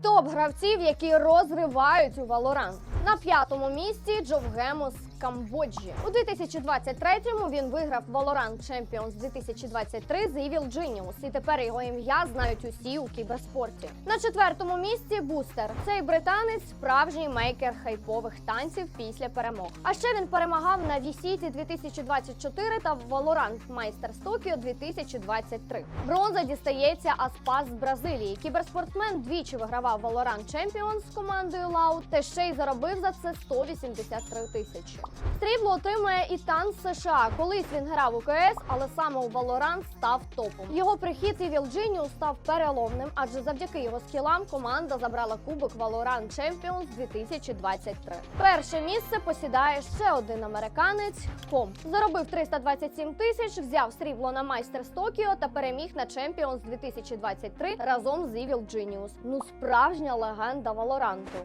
Топ гравців, які розривають у Valorant. На п'ятому місці Джовгемо з Камбоджі. У 2023-му він виграв Valorant Champions 2023 з Evil Genius, і тепер його ім'я знають усі у кіберспорті. На четвертому місці Бустер. Цей британець справжній мейкер хайпових танців після перемог. А ще він перемагав на VCT 2024 та Valorant Masters Tokyo 2023. Бронза дістається Аспас з Бразилії. Кіберспортсмен двічі вигравав Valorant Champions з командою Loud, та ще й заробив за це 183 тисячі. Срібло отримує і танк США. Колись він грав у КС, але саме у Valorant став топом. Його прихід Evil Genius став переломним, адже завдяки його скілам команда забрала кубок Valorant Champions 2023. Перше місце посідає ще один американець Ком. Заробив 327 тисяч, взяв срібло на майстер з Токіо та переміг на Champions 2023 разом з Evil Genius. Ну справжня легенда Валоранту.